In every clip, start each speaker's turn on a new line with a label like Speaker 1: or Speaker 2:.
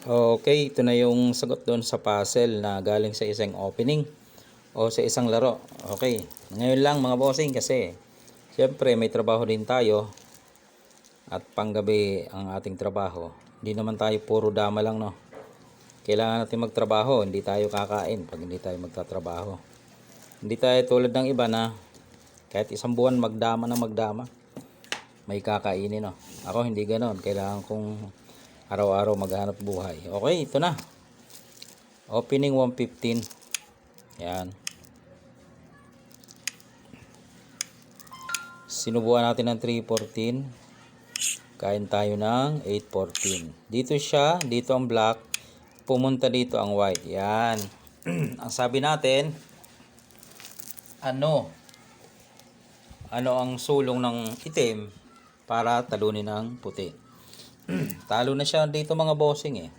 Speaker 1: Okay, ito na yung sagot doon sa puzzle na galing sa isang opening o sa isang laro. Okay, ngayon lang mga bossing kasi siyempre may trabaho din tayo at panggabi ang ating trabaho. Hindi naman tayo puro dama lang no. Kailangan natin magtrabaho, hindi tayo kakain pag hindi tayo magtatrabaho. Hindi tayo tulad ng iba na kahit isang buwan magdama na magdama may kakainin no. Ako hindi ganoon, kailangan kong araw-araw maghanap buhay. Okay, ito na. Opening 115. Yan. Sinubuan natin ng 314. Kain tayo ng 814. Dito siya, dito ang black. Pumunta dito ang white. Yan. ang sabi natin, ano? Ano ang sulong ng itim para talunin ng puti? Talo na siya dito mga bossing eh.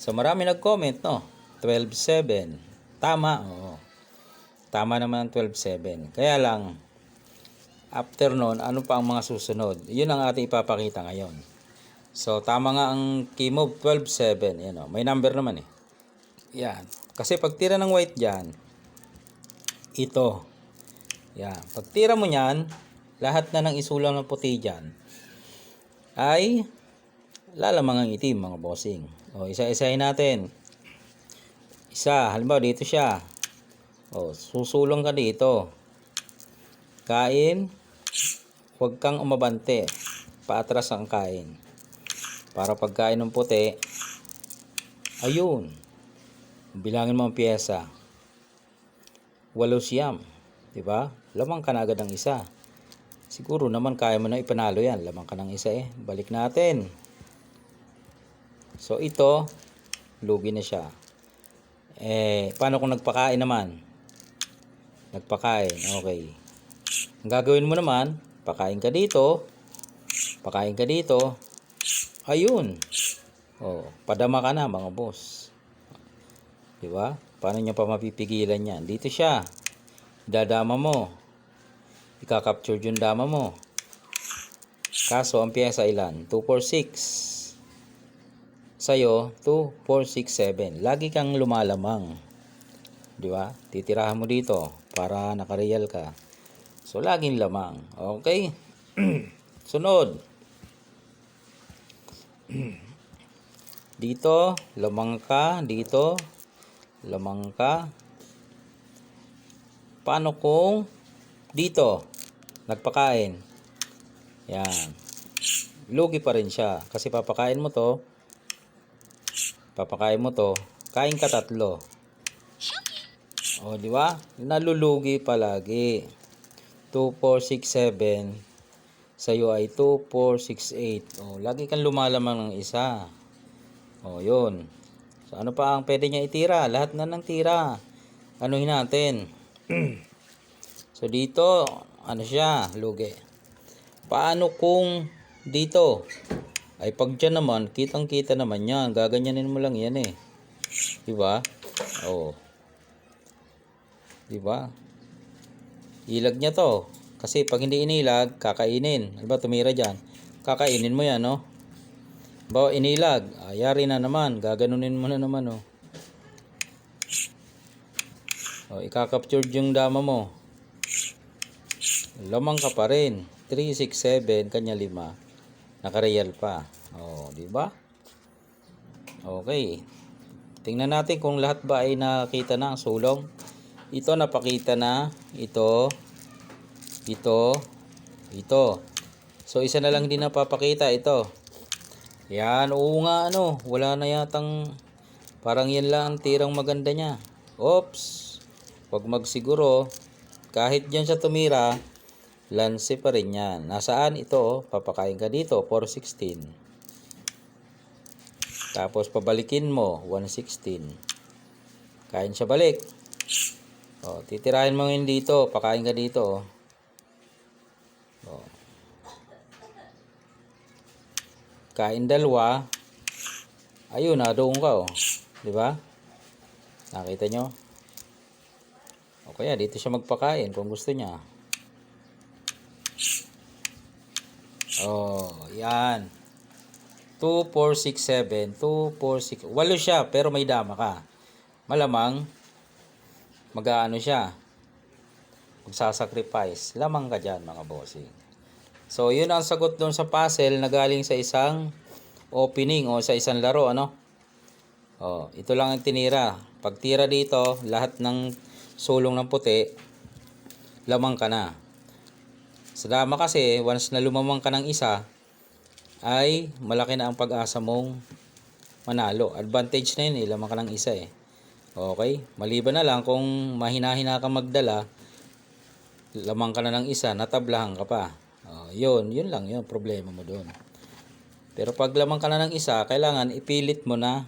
Speaker 1: So marami nag-comment no. 12-7. Tama. Oo. Tama naman ang 12-7. Kaya lang, after nun, ano pa ang mga susunod? Yun ang ating ipapakita ngayon. So tama nga ang key move 12-7. Yan o. May number naman eh. Yan. Kasi pag tira ng white dyan, ito. Yan. Pag tira mo yan, lahat na ng isulang ng puti dyan, ay lalamang ang itim mga bossing. O isa-isahin natin. Isa, halimbawa dito siya. O susulong ka dito. Kain, huwag kang umabante. Paatras ang kain. Para pagkain ng puti, ayun. Bilangin mo ang pyesa. Walo siyam. Diba? Lamang ka na agad ang isa. Siguro naman kaya mo na ipanalo yan. Lamang ka ng isa eh. Balik natin. So ito, lugi na siya. Eh, paano kung nagpakain naman? Nagpakain, okay. Ang gagawin mo naman, pakain ka dito, pakain ka dito, ayun. Oh, padama ka na mga boss. Di ba? Paano nyo pa mapipigilan yan? Dito siya. Dadama mo. Ika-capture yung dama mo. Kaso, ang pyesa ilan? 2, 4, 6 sa'yo 2, 4, 6, 7. Lagi kang lumalamang. Di ba? Titirahan mo dito para nakareal ka. So, laging lamang. Okay? Sunod. dito, lamang ka. Dito, lamang ka. Paano kung dito, nagpakain? Yan. Lugi pa rin siya. Kasi papakain mo to, papakain mo to, kain ka tatlo. O, di ba? Nalulugi palagi. 2, 4, 6, 7. Sa'yo ay 2, 4, 6, 8. O, lagi kang lumalamang ng isa. O, yun. So, ano pa ang pwede niya itira? Lahat na ng tira. Anuhin natin. so, dito, ano siya? Lugi. Paano kung dito? Ay pag dyan naman, kitang kita naman yan. Gaganyanin mo lang yan eh. Diba? Oo. Diba? Ilag niya to. Kasi pag hindi inilag, kakainin. Diba tumira dyan? Kakainin mo yan, no? Bawa inilag, ayari na naman. Gaganunin mo na naman, oh. O, ikakapture yung dama mo. Lamang ka pa rin. 3, 6, 7, kanya 5 nakareal pa. Oh, di ba? Okay. Tingnan natin kung lahat ba ay nakita na ang sulong. Ito napakita na, ito, ito, ito. So isa na lang din napapakita ito. Yan, oo nga ano, wala na yatang parang yan lang ang tirang maganda niya. Oops. Huwag magsiguro. Kahit diyan siya tumira, Lanse pa rin yan. Nasaan ito? Oh? Papakain ka dito. 416. Tapos pabalikin mo. 116. Kain siya balik. O, titirahin mo yun dito. Pakain ka dito. O. Kain dalawa. Ayun, nadoon ka. O. Diba? Nakita nyo? O kaya dito siya magpakain kung gusto niya. Oh, yan. 2, 4, 6, 7. 2, 4, 6. Walo siya, pero may dama ka. Malamang, mag-ano siya. Magsasacrifice. Lamang ka dyan, mga bossing. So, yun ang sagot doon sa puzzle na galing sa isang opening o sa isang laro, ano? Oh, ito lang ang tinira. Pag tira dito, lahat ng sulong ng puti, lamang ka na. Sa dama kasi, once na lumamang ka ng isa, ay malaki na ang pag-asa mong manalo. Advantage na yun eh, lamang ka ng isa eh. Okay? Maliban na lang kung mahina-hina ka magdala, lamang ka na ng isa, natablahan ka pa. Oh, yun, yun lang yun, problema mo doon. Pero pag lamang ka na ng isa, kailangan ipilit mo na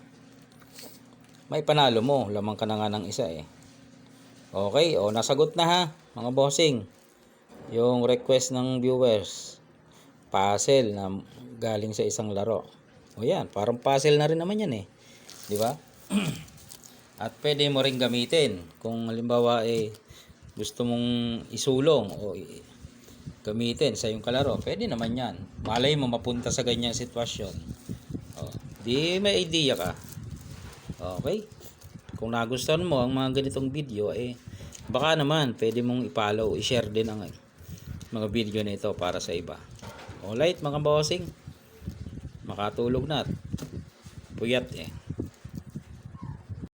Speaker 1: may panalo mo. Lamang ka na nga ng isa eh. Okay, o nasagot na ha, mga bossing. Yung request ng viewers. Puzzle na galing sa isang laro. O yan, parang puzzle na rin naman yan eh. Di ba? At pwede mo rin gamitin kung halimbawa eh gusto mong isulong o gamitin sa iyong kalaro. Pwede naman yan. Malay mo mapunta sa ganyang sitwasyon. O, di may idea ka. Okay? Kung nagustuhan mo ang mga ganitong video, eh, baka naman pwede mong i-follow, i-share din ang mga video na ito para sa iba. Alright, mga bossing. Makatulog na. at Puyat eh.